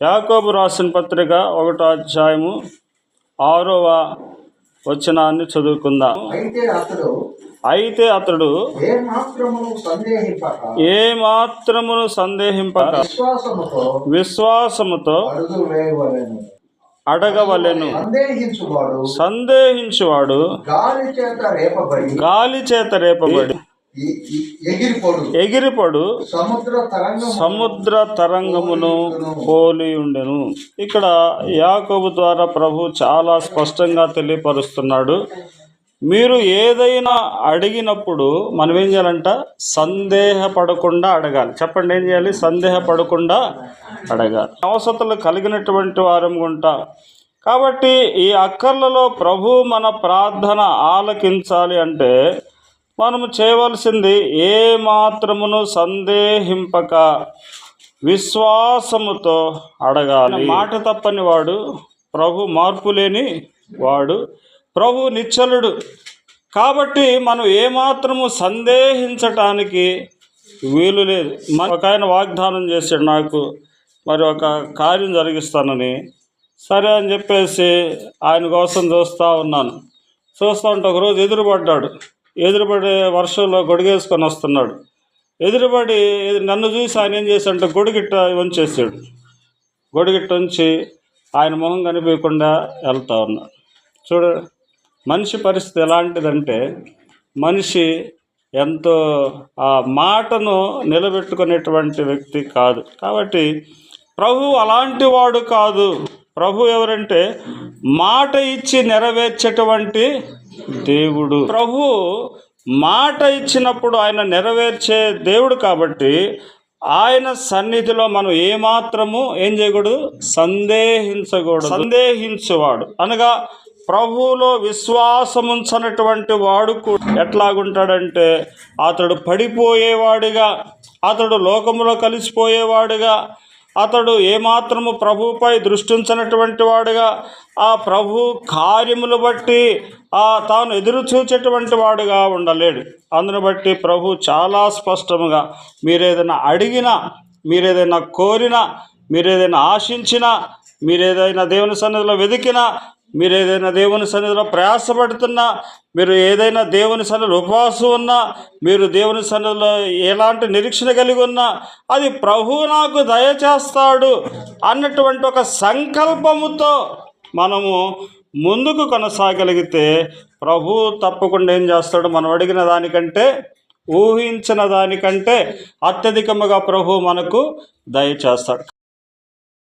యాకోబు రాసిన పత్రిక ఒకటో అధ్యాయము ఆరవ వచనాన్ని చదువుకుందాం. అయితే అతడు ఏ మాత్రమును సందేహింపక విశ్వాసముతో అడగవలెను. సందేహించువాడు గాలి చేత రేపబడి ఎగిరిపడు. సముద్ర తరంగము సముద్ర తరంగమును పోలి ఉండెను. ఇక్కడ యాకోబు ద్వారా ప్రభు చాలా స్పష్టంగా తెలియపరుస్తున్నాడు. మీరు ఏదైనా అడిగినప్పుడు మనం ఏం చేయాలంట? సందేహపడకుండా అడగాలి. చెప్పండి ఏం చేయాలి? సందేహపడకుండా అడగాలి. అవసరతలు కలిగినటువంటి వారం ఉంటా కాబట్టి ఈ అక్కర్లలో ప్రభు మన ప్రార్థన ఆలకించాలి అంటే మనము చేయవలసింది ఏ మాత్రమును సందేహింపక విశ్వాసముతో అడగాలి. మాట తప్పని వాడు ప్రభు మార్పు లేని వాడు ప్రభు నిశ్చలుడు కాబట్టి మనం ఏమాత్రము సందేహించటానికి వీలు లేదు. మన ఒక ఆయన వాగ్దానం చేశాడు నాకు మరి ఒక కార్యం జరిగిస్తానని. సరే అని చెప్పేసి ఆయన కోసం చూస్తూ ఉన్నాను. చూస్తూ ఉంటే ఒకరోజు ఎదురుపడ్డాడు. ఎదురుపడి వర్షంలో గొడుగేసుకొని వస్తున్నాడు. ఎదురుపడి నన్ను చూసి ఆయన ఏం చేశాడంటే గొడుగిట్ట వంచేసాడు గొడుగిట్ట ఉంచి ఆయన మొహం కనిపించకుండా వెళ్తా ఉన్నాడు. చూడ మనిషి పరిస్థితి ఎలాంటిదంటే మనిషి ఎంతో ఆ మాటను నిలబెట్టుకునేటువంటి వ్యక్తి కాదు. కాబట్టి ప్రభు అలాంటి వాడు కాదు. ప్రభు ఎవరంటే మాట ఇచ్చి నెరవేర్చేటువంటి దేవుడు ప్రభు మాట ఇచ్చినప్పుడు ఆయన నెరవేర్చే దేవుడు కాబట్టి ఆయన సన్నిధిలో మనం ఏమాత్రము ఏం చేయకూడదు? సందేహించకూడదు. సందేహించువాడు. అనగా ప్రభువులో విశ్వాసముంచనటువంటి వాడు కూడా ఎట్లాగుంటాడంటే అతడు పడిపోయేవాడిగా అతడు లోకములో కలిసిపోయేవాడుగా అతడు ఏమాత్రము ప్రభువుపై దృష్టించినటువంటి వాడుగా ఆ ప్రభు కార్యములు బట్టి ఆ తాను ఎదురు చూచేటువంటి వాడుగా ఉండలేడు. అందును బట్టి ప్రభు చాలా స్పష్టముగా మీరేదైనా అడిగినా మీరేదైనా కోరినా మీరేదైనా ఆశించినా మీరేదైనా దేవుని సన్నిధిలో వెతికినా మీరు ఏదైనా దేవుని సన్నిధిలో ప్రయాసపడుతున్నా మీరు ఏదైనా దేవుని సన్నిధిలో ఉపవాసం ఉన్నా మీరు దేవుని సన్నిధిలో ఎలాంటి నిరీక్షణ కలిగి ఉన్నా అది ప్రభు నాకు దయచేస్తాడు అన్నటువంటి ఒక సంకల్పముతో మనము ముందుకు కొనసాగలిగితే ప్రభు తప్పకుండా ఏం చేస్తాడు? మనం అడిగిన దానికంటే ఊహించిన దానికంటే అత్యధికముగా ప్రభు మనకు దయచేస్తాడు.